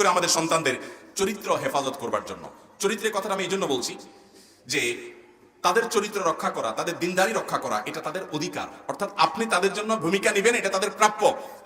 করে আমাদের সন্তানদের চরিত্র হেফাজত করবার জন্য। চরিত্রের কথাটা আমি এই জন্য বলছি যে তাদের চরিত্র রক্ষা করা, তাদের দিনদারি রক্ষা করা, এটা তাদের অধিকার। অর্থাৎ আপনি তাদের জন্য ভূমিকা নেবেন, এটা তাদের প্রাপ্য।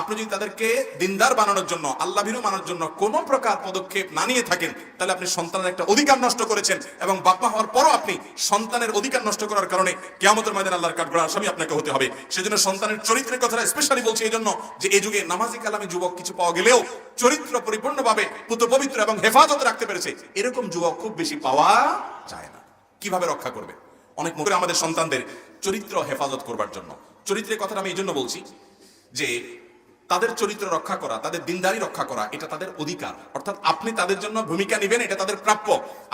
আপনি যদি তাদেরকে দিনদার বানানোর জন্য আল্লাহ ভীরু মানার জন্য কোনো প্রকার পদক্ষেপ না নিয়ে থাকেন, তাহলে আপনি সন্তানের একটা অধিকার নষ্ট করেছেন এবং বাপ্পা হওয়ার পরও আপনি সন্তানের অধিকার নষ্ট করার কারণে কেয়ামতের ময়দান আল্লাহর কাঠগড়া আসামি আপনাকে হতে হবে। সেজন্য সন্তানের চরিত্রের কথাটা স্পেশালি বলছি এই জন্য যে এই যুগে নামাজি কালামে যুবক কিছু পাওয়া গেলেও চরিত্র পরিপূর্ণভাবে পুত পবিত্র এবং হেফাজত রাখতে পেরেছে, এরকম যুবক খুব বেশি পাওয়া যায় না। কীভাবে রক্ষা করবে? অনেক মুখে আমাদের সন্তানদের চরিত্র হেফাজত করবার জন্য। চরিত্রের কথাটা আমি এই জন্য বলছি যে তাদের চরিত্র রক্ষা করা, তাদের দিনদারি রক্ষা করা, এটা তাদের অধিকার। অর্থাৎ আপনি তাদের জন্য ভূমিকা নেবেন, এটা তাদের প্রাপ্য।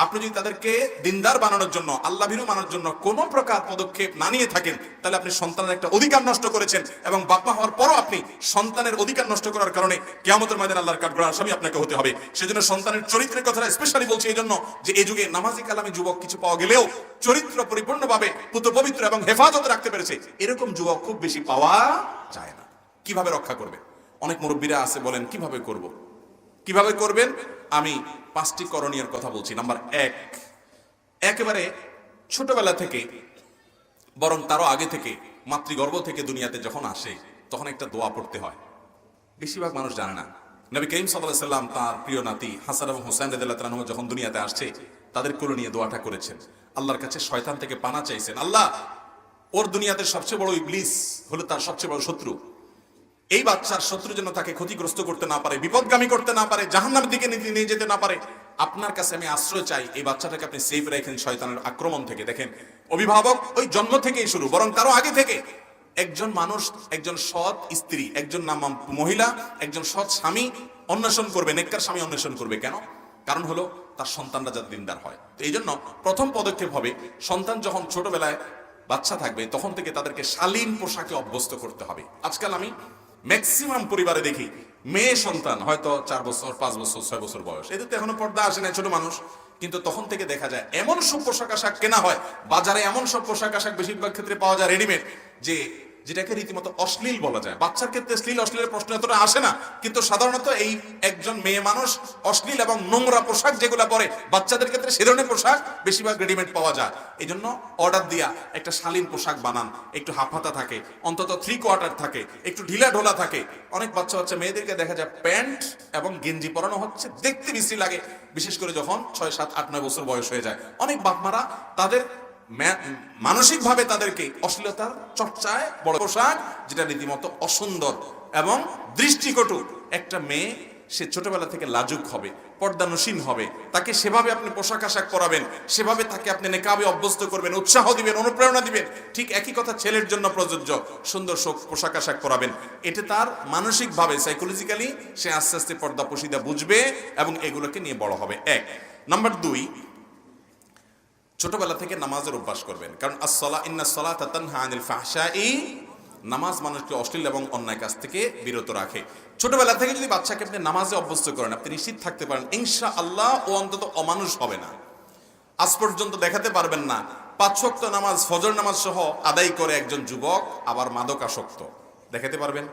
আপনি যদি তাদেরকে দিনদার বানানোর জন্য আল্লাহ ভীরু মানার জন্য কোনো প্রকার পদক্ষেপ না নিয়ে থাকেন, তাহলে আপনি সন্তানের একটা অধিকার নষ্ট করেছেন এবং বাপ্পা হওয়ার পরও আপনি সন্তানের অধিকার নষ্ট করার কারণে কেয়ামতের ময়দান আল্লাহর কাঠগড়া আসামি আপনাকে হতে হবে। সেজন্য সন্তানের চরিত্রের কথাটা স্পেশালি বলছি এই জন্য যে এই যুগে নামাজি কালামে যুবক কিছু পাওয়া গেলেও চরিত্র পরিপূর্ণভাবে পুত পবিত্র এবং হেফাজত রাখতে পেরেছে, এরকম যুবক খুব বেশি পাওয়া যায় না। কীভাবে রক্ষা করবে? অনেক মুরব্বীরা আছে বলেন, কীভাবে করব। কীভাবে করবেন? আমি পাঁচটি করণীয় কথা বলছি। নাম্বার এক, একেবারে ছোটবেলা থেকে, বরং তারও আগে থেকে, মাতৃগর্ভ থেকে দুনিয়াতে যখন আসে, তখন একটা দোয়া পড়তে হয়। বেশিরভাগ মানুষ জানে না। নবী করিম সাল্লাহ সাল্লাম তার প্রিয় নাতি হাসান এবং হোসেন রেদুল্লাহ যখন দুনিয়াতে আসছে, তাদের কোলে নিয়ে দোয়াটা করেছেন। আল্লাহর কাছে শয়তান থেকে পানা চাইছেন। আল্লাহ, ওর দুনিয়াতে সবচেয়ে বড় ইবলিস হলো তার সবচেয়ে বড় শত্রু। এই বাচ্চার শত্রু যেন তাকে ক্ষতিগ্রস্ত করতে না পারে, বিপদগামী করতে না পারে, জাহান্নামের দিকে নিয়ে নিয়ে যেতে না পারে, আপনার কাছে আমি আশ্রয় চাই এই বাচ্চাটাকে আপনি সেফ রাখেন শয়তানের আক্রমণ থেকে। দেখেন, অভিভাবক ওই জন্ম থেকেই শুরু, বরং তারও আগে থেকে। একজন মানুষ, একজন সৎ স্ত্রী, একজন নাম মহিলা, একজন সৎ স্বামী অন্বেষণ করবে, নেককার স্বামী অন্বেষণ করবে কেন? কারণ হলো তার সন্তানরা যাতে দিনদার হয়। তো এই জন্য প্রথম পদক্ষেপ হবে, সন্তান যখন ছোটবেলায় বাচ্চা থাকবে, তখন থেকে তাদেরকে শালীন পোশাকে অভ্যস্ত করতে হবে। আজকাল আমি ম্যাক্সিমাম পরিবারে দেখি মেয়ে সন্তান, হয়তো চার বছর, পাঁচ বছর, ছয় বছর বয়স। এদের তো এখনও পর্দা আসে না ছোট মানুষ। কিন্তু তখন থেকে দেখা যায় এমন সব পোশাক আশাক কেনা হয়, বাজারে এমন সব পোশাক আশাক বেশিরভাগ ক্ষেত্রে পাওয়া যায় রেডিমেড যে যেটাকে রীতিমতো অশ্লীল বলা যায়। বাচ্চার ক্ষেত্রে শ্লীল অশ্লীলের প্রশ্ন এতটা আসে না, কিন্তু সাধারণত এই একজন মেয়ে মানুষ অশ্লীল এবং নোংরা পোশাক যেগুলো পরে বাচ্চাদের ক্ষেত্রে সে ধরনের পোশাক বেশিরভাগ রেডিমেড পাওয়া যায়। এই জন্য অর্ডার দিয়া একটা শালীন পোশাক বানান, একটু হাফহাতা থাকে, অন্তত থ্রি কোয়ার্টার থাকে, একটু ঢিলা ঢোলা থাকে। অনেক বাচ্চা বাচ্চা মেয়েদেরকে দেখা যায় প্যান্ট এবং গেঞ্জি পরানো হচ্ছে, দেখতে বিশ্রী লাগে। বিশেষ করে যখন ছয়, সাত, আট, নয় বছর বয়স হয়ে যায়। অনেক বাপমারা তাদের মানসিকভাবে তাদেরকে অশ্লীলতার চর্চায় বড় পোশাক, যেটা রীতিমতো অসুন্দর এবং দৃষ্টিকটু একটা মেয়ে, সে ছোটবেলা থেকে লাজুক হবে, পর্দানুসীন হবে, তাকে সেভাবে আপনি পোশাক আশাক করাবেন সেভাবে তাকে আপনি নেকাবে অভ্যস্ত করবেন, উৎসাহ দিবেন, অনুপ্রেরণা দিবেন, ঠিক একই কথা ছেলের জন্য প্রযোজ্য, সুন্দর শোক পোশাক আশাক করাবেন এতে তার মানসিকভাবে সাইকোলজিক্যালি সে আস্তে আস্তে পর্দা পশিদা বুঝবে এবং এগুলোকে নিয়ে বড় হবে। এক। নাম্বার দুই ছোটবেলা থেকে নামাজের অভ্যাস করবেন। কারণ আসলা ইন্না সলা তানহা আনিল ফাহশাই। নামাজ মানুষকে অশ্লীল এবং অন্যায় কাজ থেকে বিরত রাখে। ছোটবেলা থেকে যদি বাচ্চাকে আপনি নামাজে অভ্যস্ত করেন, আপনি নিশ্চিত থাকতে পারেন ইনশা আল্লাহ ও অন্তত অমানুষ হবে না। আজ পর্যন্ত দেখাতে পারবেন না, পাঁচ শক্ত নামাজ, ফজর নামাজ সহ আদায় করে একজন যুবক আবার মাদক আসক্ত দেখাতে পারবেন?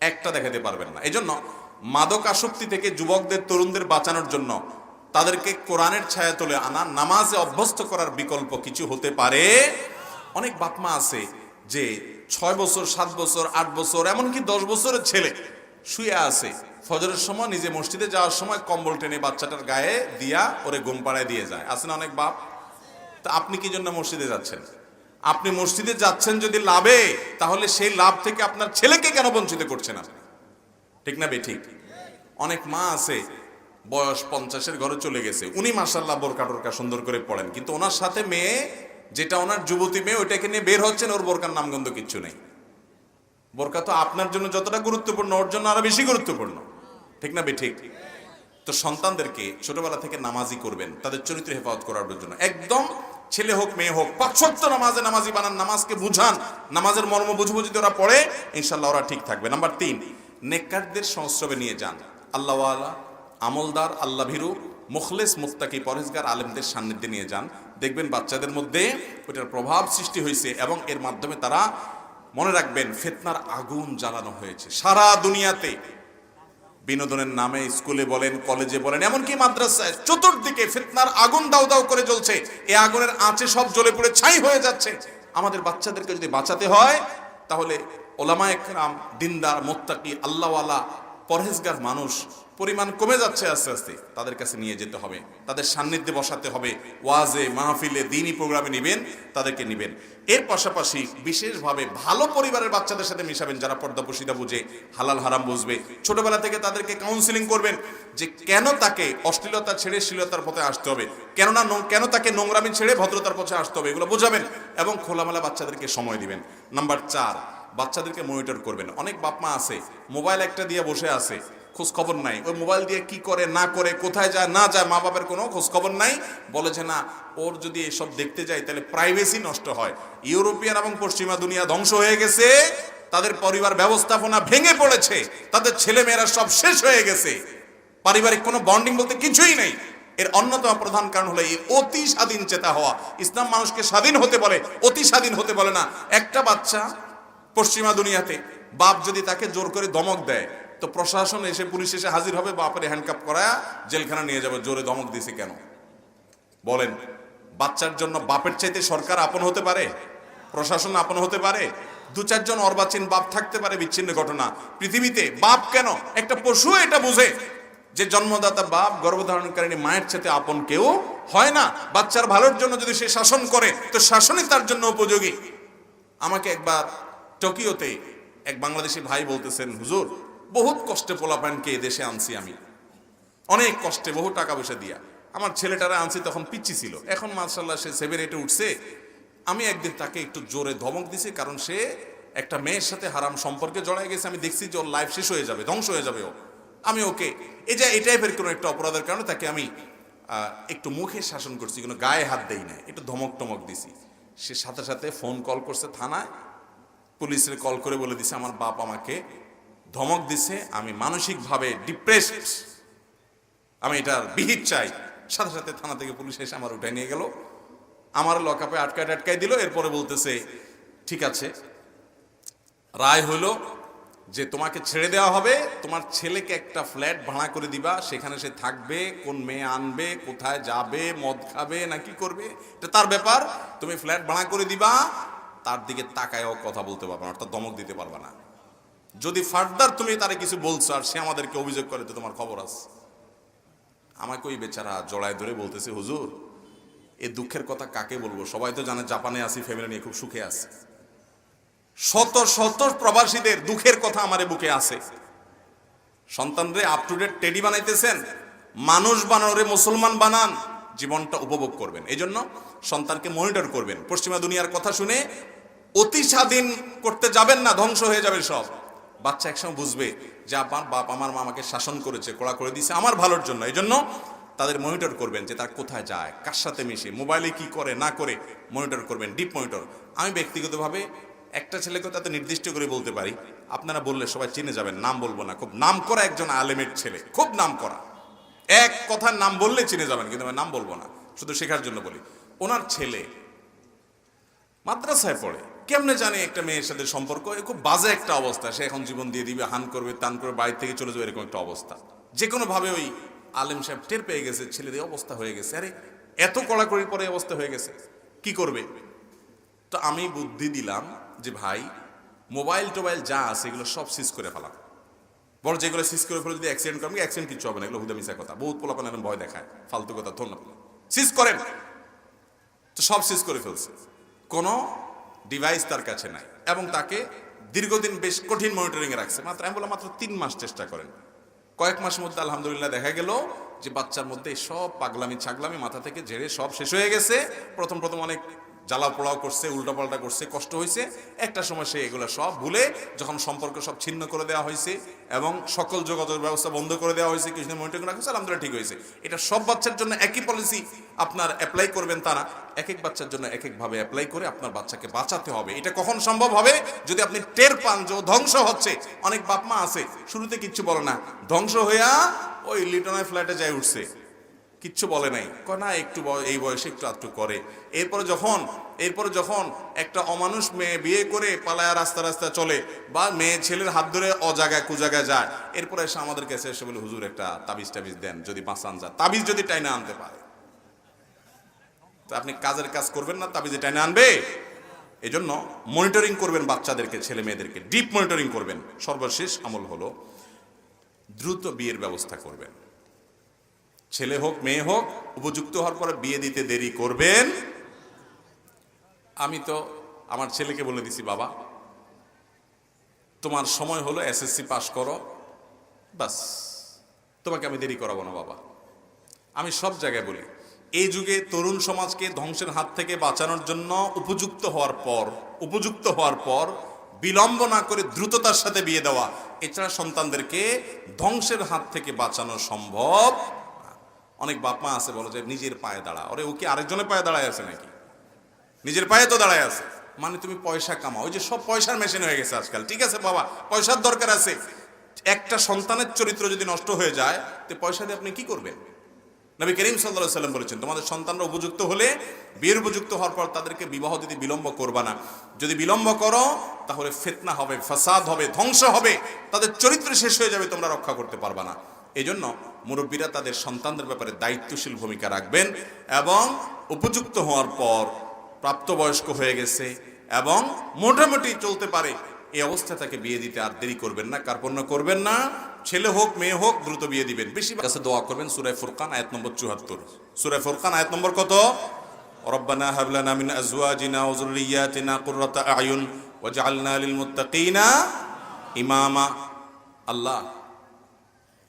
একটা দেখাতে পারবেন না। এজন্য মাদক আসক্তি থেকে যুবকদের, তরুণদের বাঁচানোর জন্য তাদেরকে কোরআনের ছায়া তুলে আনা, নামাজে অভ্যস্ত করার বিকল্প কিছু হতে পারে। অনেক বাপমা আছে যে ছয় বছর, সাত বছর, আট বছর, এমনকি দশ বছরের ছেলে শুয়ে আছে। ফজরের সময় নিজে মসজিদে যাওয়ার সময় কম্বল টেনে বাচ্চাটার গায়ে দিয়া ওরে ঘুম পাড়ায় দিয়ে যায়। আছে না অনেক বাপ? তা আপনি কি জন্য মসজিদে যাচ্ছেন? আপনি মসজিদে যাচ্ছেন যদি লাভে, তাহলে সেই লাভ থেকে আপনার ছেলেকে কেন বঞ্চিত করছেন আপনি? ঠিক না বে, ঠিক? অনেক মা আছে বয়স পঞ্চাশের ঘরে চলে গেছে। উনি মাসাল্লাহ বোরকা টোরকা সুন্দর করে পড়েন। কিন্তু ওনার সাথে মেয়ে, যেটা ওনার যুবতী মেয়ে, ওইটাকে নিয়ে বের হচ্ছেন, ওর বোরকার নামগন্ধ কিচ্ছু নেই। বোরকা তো আপনার জন্য যতটা গুরুত্বপূর্ণ, ওর জন্য আরও বেশি গুরুত্বপূর্ণ। ঠিক না ঠিক? তো সন্তানদেরকে ছোটবেলা থেকে নামাজি করবেন, তাদের চরিত্র হেফাজত করার জন্য। একদম ছেলে হোক, মেয়ে হোক পাঁচশক্ত নামাজে নামাজি বানান, নামাজকে বুঝান, নামাজের মর্ম বুঝব যদি ওরা পড়ে ইনশাল্লাহ ওরা ঠিক থাকবে। নাম্বার তিন, নেককারদের সংস্রবে নিয়ে যান। আল্লাহ আমলদার আল্লাহ ভীরু মুখলেস মুস্তাকি পরেজগার আলেমদের সান্নিধ্যে নিয়ে যান। দেখবেন বাচ্চাদের মধ্যে ওটার প্রভাব সৃষ্টি হয়েছে এবং এর মাধ্যমে তারা মনে রাখবেন ফেতনার আগুন জ্বালানো হয়েছে। সারা দুনিয়াতে বিনোদনের নামে স্কুলে বলেন, কলেজে বলেন, এমনকি মাদ্রাসায় চতুর্দিকে ফেতনার আগুন দাউ দাউ করে জ্বলছে। এ আগুনের আঁচে সব জ্বলে পড়ে ছাই হয়ে যাচ্ছে। আমাদের বাচ্চাদেরকে যদি বাঁচাতে হয়, তাহলে ওলামা একরাম দিনদার, মোত্তাকি, আল্লাহওয়ালা পরহেজগার মানুষ, পরিমাণ কমে যাচ্ছে আস্তে আস্তে, তাদের কাছে নিয়ে যেতে হবে। তাদের সান্নিধ্যে বসাতে হবে। ওয়াজে, মাহফিলে, দিনই প্রোগ্রামে নিবেন, তাদেরকে নিবেন। এর পাশাপাশি বিশেষভাবে ভালো পরিবারের বাচ্চাদের সাথে মিশাবেন, যারা পর্দা পশিদা বুঝে, হালাল হারাম বুঝবে। ছোটবেলা থেকে তাদেরকে কাউন্সিলিং করবেন যে কেন তাকে অশ্লীলতা ছেড়ে শ্লীলতার পথে আসতে হবে? কেননা কেন তাকে নোংরামি ছেড়ে ভদ্রতার পথে আসতে হবে? এগুলো বোঝাবেন এবং খোলামেলা বাচ্চাদেরকে সময় দিবেন। নাম্বার চার বাচ্চাদেরকে মনিটর করবেন। অনেক বাপ মা আছে মোবাইল একটা দিয়ে বসে আছে খোঁজ খবর নাই। ওই মোবাইল দিয়ে কি করে, না করে, কোথায় যায়, না যায় মা বাবার কোনো খোঁজ খবর নাই। বলে যে, না, ওর যদি এসব দেখতে যায় তাহলে প্রাইভেসি নষ্ট হয়। ইউরোপিয়ান এবং পশ্চিমা দুনিয়া ধ্বংস হয়ে গেছে, তাদের পরিবার ব্যবস্থাপনা ভেঙে পড়েছে, তাদের ছেলে মেয়েরা সব শেষ হয়ে গেছে। পারিবারিক কোনো বন্ডিং বলতে কিছুই নেই। এর অন্যতম প্রধান কারণ হলো এই অতি স্বাধীন চেতা হওয়া। ইসলাম মানুষকে স্বাধীন হতে বলে অতি স্বাধীন হতে বলে না। একটা বাচ্চা পশ্চিমা দুনিয়াতে বাপ যদি তাকে জোর করে দমক দেয়, তো প্রশাসন এসে পুলিশ এসে হাজির হবে, বাপের হ্যান্ডকাপ করায় জেলখানা নিয়ে যাবে, জোরে দমক দিছে কেন? বলেন, বাচ্চার জন্য বাপের চাইতে সরকার আপন হতে পারে? প্রশাসন আপন হতে পারে? দু চারজন অর্বাচীন বাপ থাকতে পারে, বিচ্ছিন্ন ঘটনা। পৃথিবীতে বাপ কেন? একটা পশু এটা বুঝে। যে জন্মদাতা বাপ গর্ভধারণকারী মায়ের সাথে আপন কেউ হয় না। বাচ্চার ভালোর জন্য যদি সে শাসন করে, তো শাসনই তার জন্য উপযোগী। আমাকে একবার টোকিওতে এক বাংলাদেশি ভাই বলতেছেন, হুজুর, বহুত কষ্টে পোলাপানকে দেশে আনছি আমি। অনেক কষ্টে, বহু টাকা পয়সা দিয়া। আমার ছেলেটারা আনছি তখন পিচ্ছি ছিল। এখন মার্শাল্লাহ সে সেভেন এইটে উঠছে। আমি একদিন তাকে একটু জোরে ধমক দিছি কারণ সে একটা মেয়ের সাথে হারাম সম্পর্কে জড়ায় গেছে। আমি দেখছি যে ওর লাইফ শেষ হয়ে যাবে, ধ্বংস হয়ে যাবে ও। আমি ওকে, এই যে এই টাইপের কোনো একটা অপরাধের কারণে তাকে আমি একটু মুখে শাসন করছি, কোনো গায়ে হাত দেই না একটু ধমক টমক দিছি। সে সাথে সাথে ফোন কল করছে থানায়। পুলিশের কল করে বলে দিছে, আমার বাপ আমাকে ধমক দিছে, আমি মানসিকভাবে ডিপ্রেসড আমি এটার বিহিত চাই। সাথে সাথে থানা থেকে পুলিশ এসে আমার উঠে নিয়ে গেল। আমার লকআপে আটকায় টাটকাই দিল, এরপরে বলতেছে, ঠিক আছে। রায় হলো যে তোমাকে ছেড়ে দেওয়া হবে, তোমার ছেলেকে একটা ফ্ল্যাট ভাড়া করে দিবা, সেখানে সে থাকবে, কোন মেয়ে আনবে, কোথায় যাবে, মদ খাবে না কি করবে, এটা তার ব্যাপার। তুমি ফ্ল্যাট ভাড়া করে দিবা তার দিকে তাকায়ও কথা বলতে পারবে না, অর্থাৎ দমক দিতে পারবে না। যদি ফার্দার তুমি তারে কিছু বলছো আর সে আমাদেরকে অভিযোগ করে, তো তোমার খবর আছে। আমাকে ওই বেচারা জড়ায় ধরে বলতেছে, হুজুর, এ দুঃখের কথা কাকে বলব? সবাই তো জানে জাপানে আছি ফ্যামিলি নিয়ে খুব সুখে আছে। শত শত প্রবাসীদের দুঃখের কথা আমারে বুকে আছে। সন্তানরে আপ টু ডেট টেডি বানাইতেছেন, মানুষ বানানোরে মুসলমান বানান জীবনটা উপভোগ করবেন। এই জন্য সন্তানকে মনিটর করবেন। পশ্চিমা দুনিয়ার কথা শুনে অতি স্বাধীন করতে যাবেন না, ধ্বংস হয়ে যাবে সব। বাচ্চা একসময় বুঝবে যে আমার বাপ আমার মা আমাকে শাসন করেছে, কড়া করে দিয়েছে আমার ভালোর জন্য। এই জন্য তাদের মনিটর করবেন যে তার কোথায় যায়, কার সাথে মিশে মোবাইলে কি করে, না করে মনিটর করবেন ডিপ মনিটর আমি ব্যক্তিগতভাবে একটা ছেলেকে তাতে নির্দিষ্ট করে বলতে পারি, আপনারা বললে সবাই চিনে যাবেন, নাম বলব না। খুব নাম করা একজন আলেমের ছেলে, খুব নাম করা এক কথার নাম বললে চিনে যাবেন, কিন্তু আমি নাম বলব না, শুধু শেখার জন্য বলি। ওনার ছেলে মাদ্রাসায় পড়ে, কেমনে জানে একটা মেয়ের সাথে সম্পর্ক? খুব বাজে একটা অবস্থা, সে এখন জীবন দিয়ে দিবে, হান করবে, তান করবে বাড়ি থেকে চলে যাবে, এরকম একটা অবস্থা। যে কোনো ভাবে ওই আলেম সাহেব টের পেয়ে গেছে এই অবস্থা হয়ে গেছে। আরে, এত কড়াকড়ির পরে অবস্থা হয়ে গেছে, কি করবে? তো আমি বুদ্ধি দিলাম যে ভাই মোবাইল টোবাইল যা আছে এগুলো সব সিজ করে ফেলাম বড় যেগুলো সিজ করে ফেলে যদি অ্যাক্সিডেন্ট করেন অ্যাক্সিডেন্ট কিছু হবে না, এগুলো হুদা মিশা কথা। বহুত পোলাপান এখন ভয় দেখায়, ফালতু কথা ধন্যবাদ সিজ করেন। তো সব সিজ করে ফেলছে। কোনো ডিভাইস তার কাছে নাই এবং তাকে দীর্ঘদিন বেশ কঠিন মনিটরিংয়ে রাখছে। মাত্র, আমি বললাম মাত্র তিন মাস চেষ্টা করেন। কয়েক মাসের মধ্যে আলহামদুলিল্লাহ দেখা গেল যে বাচ্চার মধ্যে সব পাগলামি, ছাগলামি মাথা থেকে ঝেড়ে সব শেষ হয়ে গেছে। প্রথম প্রথম অনেক জ্বালা পোড়াও করছে, উল্টাপাল্টা করছে, কষ্ট হয়েছে। একটা সময় সে এগুলো সব ভুলে যখন সম্পর্ক সব ছিন্ন করে দেওয়া হয়েছে এবং সকল যোগাযোগ ব্যবস্থা বন্ধ করে দেওয়া হয়েছে কিছু মনিটরিং রাখা হয়েছে, আলহামদুলিল্লাহ ঠিক হয়েছে। এটা সব বাচ্চার জন্য একই পলিসি আপনার অ্যাপ্লাই করবেন তারা। এক এক বাচ্চার জন্য এক একভাবে অ্যাপ্লাই করে আপনার বাচ্চাকে বাঁচাতে হবে। এটা কখন সম্ভব হবে? যদি আপনি টের পান যে ধ্বংস হচ্ছে, অনেক বাপমা আছে, শুরুতে কিচ্ছু বলে না, ধ্বংস হইয়া ওই লিটনের ফ্ল্যাটে যায় উঠছে। কিচ্ছু বলে নাই। না, একটু এই বয়সে একটু আধটু করে। এরপরে যখন এরপরে যখন একটা অমানুষ মেয়ে বিয়ে করে পালায়া রাস্তা রাস্তা চলে বা মেয়ে ছেলের হাত ধরে অজাগায় কুজাগায় যায়, এরপরে এসে আমাদের কাছে এসে বলে, হুজুর, একটা তাবিজ টাবিজ দেন, যদি বাঁচান যায় তাবিজ যদি টাইনা আনতে পারে। তা আপনি কাজের কাজ করবেন না, তাবিজে টাইনা আনবে? এই জন্য মনিটরিং করবেন বাচ্চাদেরকে, ছেলে মেয়েদেরকে। ডিপ মনিটরিং করবেন। সর্বশেষ আমল হলো, দ্রুত বিয়ের ব্যবস্থা করবেন। ছেলে হোক, মেয়ে হোক, উপযুক্ত হওয়ার পরে বিয়ে দিতে দেরি করবেন আমি তো আমার ছেলেকে বলে দিছি, বাবা, তোমার সময় হলো এসএসসি পাস করো বাস, তোমাকে আমি দেরি করাবো না, বাবা আমি সব জায়গায় বলি, এই যুগে তরুণ সমাজকে ধ্বংসের হাত থেকে বাঁচানোর জন্য উপযুক্ত হওয়ার পর, উপযুক্ত হওয়ার পর বিলম্ব না করে দ্রুততার সাথে বিয়ে দেওয়া, এছাড়া সন্তানদেরকে ধ্বংসের হাত থেকে বাঁচানো সম্ভব। অনেক বাপ মা আছে, বলো যে নিজের পায়ে দাঁড়া। ওরে, ও কি আরেকজনের পায়ে দাঁড়ায় আছে নাকি? নিজের পায়ে তো দাঁড়ায় আছে। মানে তুমি পয়সা কামাও। ওই যে সব পয়সার মেশিন হয়ে গেছে আজকাল। ঠিক আছে বাবা, পয়সার দরকার আছে। একটা সন্তানের চরিত্র যদি নষ্ট হয়ে যায়, তো পয়সা দিয়ে আপনি কি করবেন? নবী করিম সাল্লাহ সাল্লাম বলেছেন, তোমাদের সন্তানরা উপযুক্ত হলে, বিয়ের উপযুক্ত হওয়ার পর তাদেরকে বিবাহ দিতে বিলম্ব করবা না। যদি বিলম্ব করো, তাহলে ফেতনা হবে, ফাসাদ হবে, ধ্বংস হবে। তাদের চরিত্র শেষ হয়ে যাবে, তোমরা রক্ষা করতে পারবা না। এজন্য মুরব্বীরা তাদের সন্তানদের ব্যাপারে দায়িত্বশীল ভূমিকা রাখবেন এবং উপযুক্ত হওয়ার পর প্রাপ্তবয়স্ক হয়ে গেছে এবং মোটামুটি চলতে পারে। এই অবস্থা তাকে বিয়ে দিতে আর দেরি করবেন না, কার্পণ্য করবেন না। ছেলে হোক, মেয়ে হোক, দ্রুত বিয়ে দিবেন। বেশি কাছে দোয়া করবেন সুরায় ফুরকান, আয়াত নম্বর চুহাত্তর সুরায় ফুরকান, আয়াত নম্বর কত? রব্বানা হাবলানা মিন আজওয়াজিনা ওয়া যুররিয়াতিনা কুররাতা আয়ুন ওয়াজআলনা লিল মুত্তাকিনা ইমামা। আল্লাহ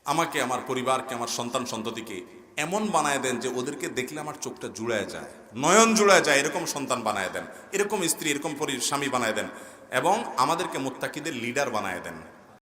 আমাকে, আমার পরিবারকে, আমার সন্তান সন্ততিকে এমন বানায় দেন যে ওদেরকে দেখলে আমার চোখটা জুড়ায় যায়, নয়ন জুড়ায় যায়, এরকম সন্তান বানায় দেন, এরকম স্ত্রী, এরকম স্বামী বানায় দেন এবং আমাদেরকে মোত্তাকিদের লিডার বানায় দেন।